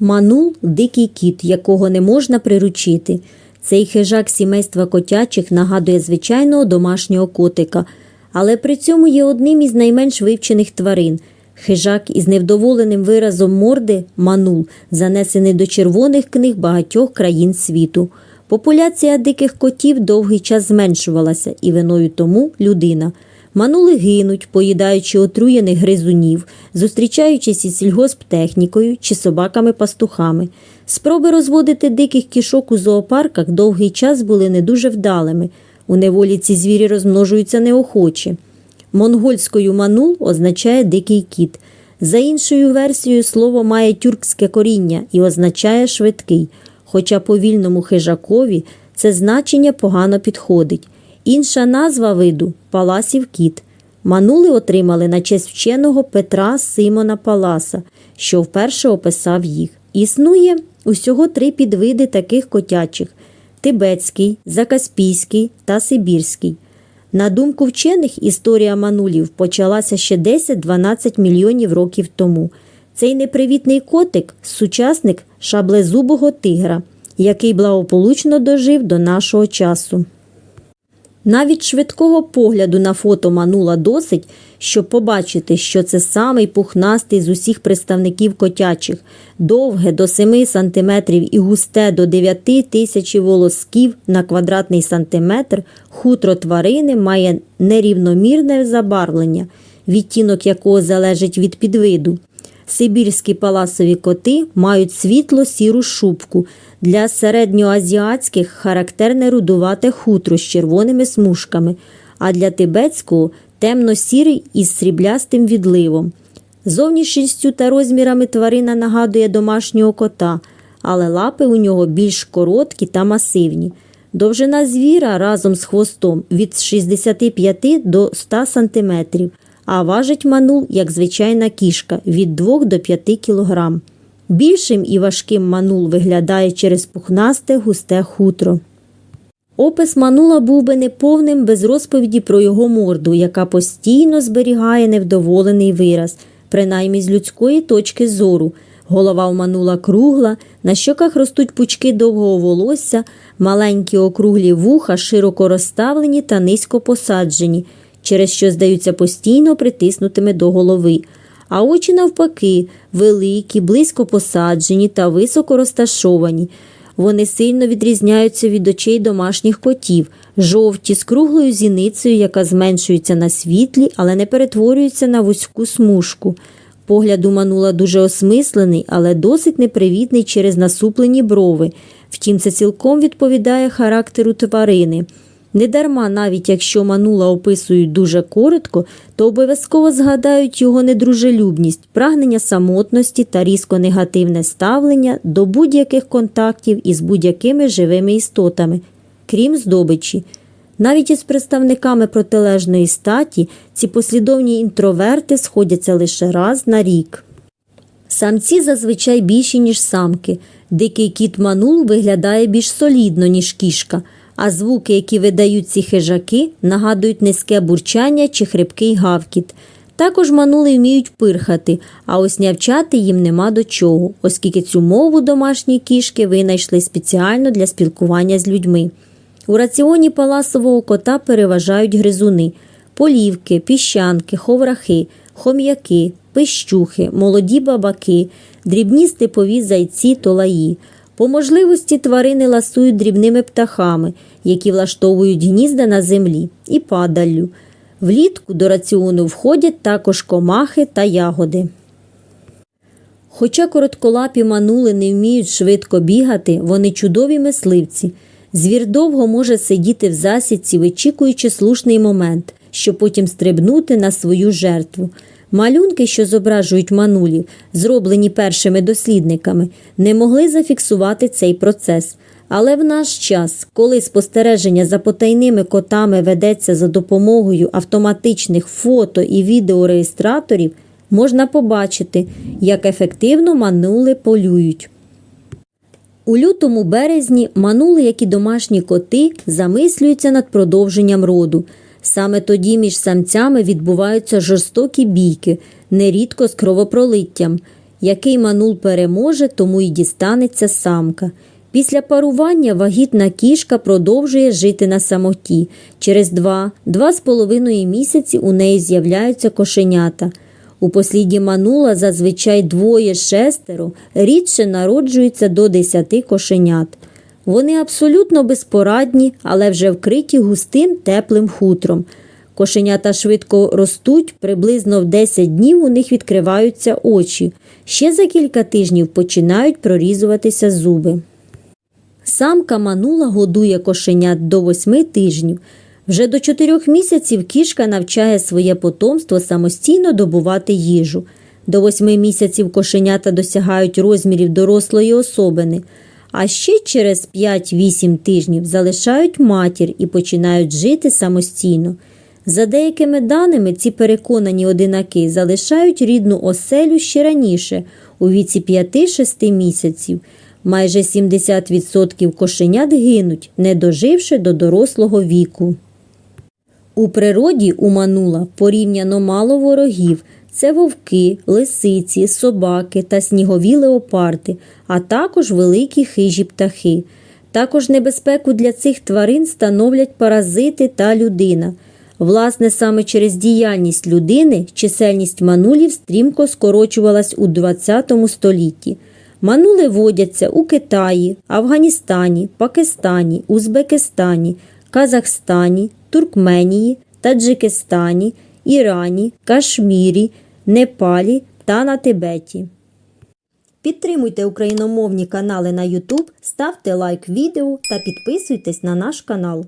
Манул дикий кіт, якого не можна приручити. Цей хижак сімейства котячих нагадує звичайного домашнього котика, але при цьому є одним із найменш вивчених тварин. Хижак із невдоволеним виразом морди манул занесений до червоних книг багатьох країн світу. Популяція диких котів довгий час зменшувалася, і виною тому людина. Манули гинуть, поїдаючи отруєних гризунів, зустрічаючись із сільгосптехнікою чи собаками-пастухами. Спроби розводити диких кішок у зоопарках довгий час були не дуже вдалими. У неволі ці звірі розмножуються неохоче. Монгольською манул означає дикий кіт. За іншою версією, слово має тюркське коріння і означає швидкий, хоча повільному хижакові це значення погано підходить. Інша назва виду паласів кіт. Манули отримали на честь вченого Петра Симона Паласа, що вперше описав їх. Існує усього три підвиди таких котячих тибетський, закаспійський та сибірський. На думку вчених, історія манулів почалася ще 10-12 мільйонів років тому. Цей непривітний котик сучасник шаблезубого тигра, який благополучно дожив до нашого часу. Навіть швидкого погляду на фото манула досить, щоб побачити, що це самий пухнастий з усіх представників котячих, довге до 7 см і густе до 9 тисяч волосків на квадратний сантиметр, хутро тварини має нерівномірне забарвлення, відтінок якого залежить від підвиду. Сибірські паласові коти мають світло сіру шубку. Для середньоазіатських характерне рудувате хутро з червоними смужками, а для тибетського темно-сірий із сріблястим відливом. Зовнішністю та розмірами тварина нагадує домашнього кота, але лапи у нього більш короткі та масивні. Довжина звіра разом з хвостом від 65 до 100 см, а важить манул, як звичайна кішка, від 2 до 5 кг. Більшим і важким манул виглядає через пухнасте густе хутро. Опис манула був би неповним без розповіді про його морду, яка постійно зберігає невдоволений вираз, принаймні з людської точки зору. Голова у манула кругла, на щоках ростуть пучки довгого волосся, маленькі округлі вуха, широко розставлені та низько посаджені, через що здаються постійно притиснутими до голови. А очі, навпаки, великі, близько посаджені та високо розташовані. Вони сильно відрізняються від очей домашніх котів, жовті, з круглою зіницею, яка зменшується на світлі, але не перетворюється на вузьку смужку. Погляд у манула дуже осмислений, але досить непривітний через насуплені брови. Втім, це цілком відповідає характеру тварини. Недарма, навіть якщо манула описують дуже коротко, то обов'язково згадають його недружелюбність, прагнення самотності та різко негативне ставлення до будь-яких контактів із будь-якими живими істотами, крім здобичі. Навіть із представниками протилежної статі ці послідовні інтроверти сходяться лише раз на рік. Самці зазвичай більші, ніж самки. Дикий кіт манул виглядає більш солідно, ніж кішка, а звуки, які видають ці хижаки, нагадують низьке бурчання чи хрипкий гавкіт. Також манули вміють пирхати, а ось нявчати їм нема до чого, оскільки цю мову домашні кішки винайшли спеціально для спілкування з людьми. У раціоні паласового кота переважають гризуни, полівки, піщанки, ховрахи, хом'яки, пищухи, молоді бабаки, дрібні степові зайці толаї. По можливості тварини ласують дрібними птахами, які влаштовують гнізда на землі, і падаллю. Влітку до раціону входять також комахи та ягоди. Хоча коротколапі манули не вміють швидко бігати, вони чудові мисливці. Звір довго може сидіти в засідці, вичікуючи слушний момент, щоб потім стрибнути на свою жертву. Малюнки, що зображують манулів, зроблені першими дослідниками, не могли зафіксувати цей процес. Але в наш час, коли спостереження за потайними котами ведеться за допомогою автоматичних фото і відеореєстраторів, можна побачити, як ефективно манули полюють. У лютому березні манули, як і домашні коти, замислюються над продовженням роду. Саме тоді між самцями відбуваються жорстокі бійки, нерідко з кровопролиттям. Який манул переможе, тому й дістанеться самка. Після парування вагітна кішка продовжує жити на самоті. Через два-два з половиною місяці у неї з'являються кошенята. У посліді манула зазвичай двоє-шестеро, рідше народжується до десяти кошенят. Вони абсолютно безпорадні, але вже вкриті густим теплим хутром. Кошенята швидко ростуть, приблизно в 10 днів у них відкриваються очі. Ще за кілька тижнів починають прорізуватися зуби. Самка манула годує кошенят до 8 тижнів. Вже до 4 місяців кішка навчає своє потомство самостійно добувати їжу. До 8 місяців кошенята досягають розмірів дорослої особини, а ще через 5-8 тижнів залишають матір і починають жити самостійно. За деякими даними, ці переконані одинаки залишають рідну оселю ще раніше, у віці 5-6 місяців. Майже 70% кошенят гинуть, не доживши до дорослого віку. У природі у манула порівняно мало ворогів. Це вовки, лисиці, собаки та снігові леопарди, а також великі хижі птахи. Також небезпеку для цих тварин становлять паразити та людина. Власне, саме через діяльність людини чисельність манулів стрімко скорочувалась у ХХ столітті. Манули водяться у Китаї, Афганістані, Пакистані, Узбекистані, Казахстані, Туркменії, Таджикистані, Ірані, Кашмірі, Непалі та на Тибеті. Підтримуйте україномовні канали на YouTube, ставте лайк відео та підписуйтесь на наш канал.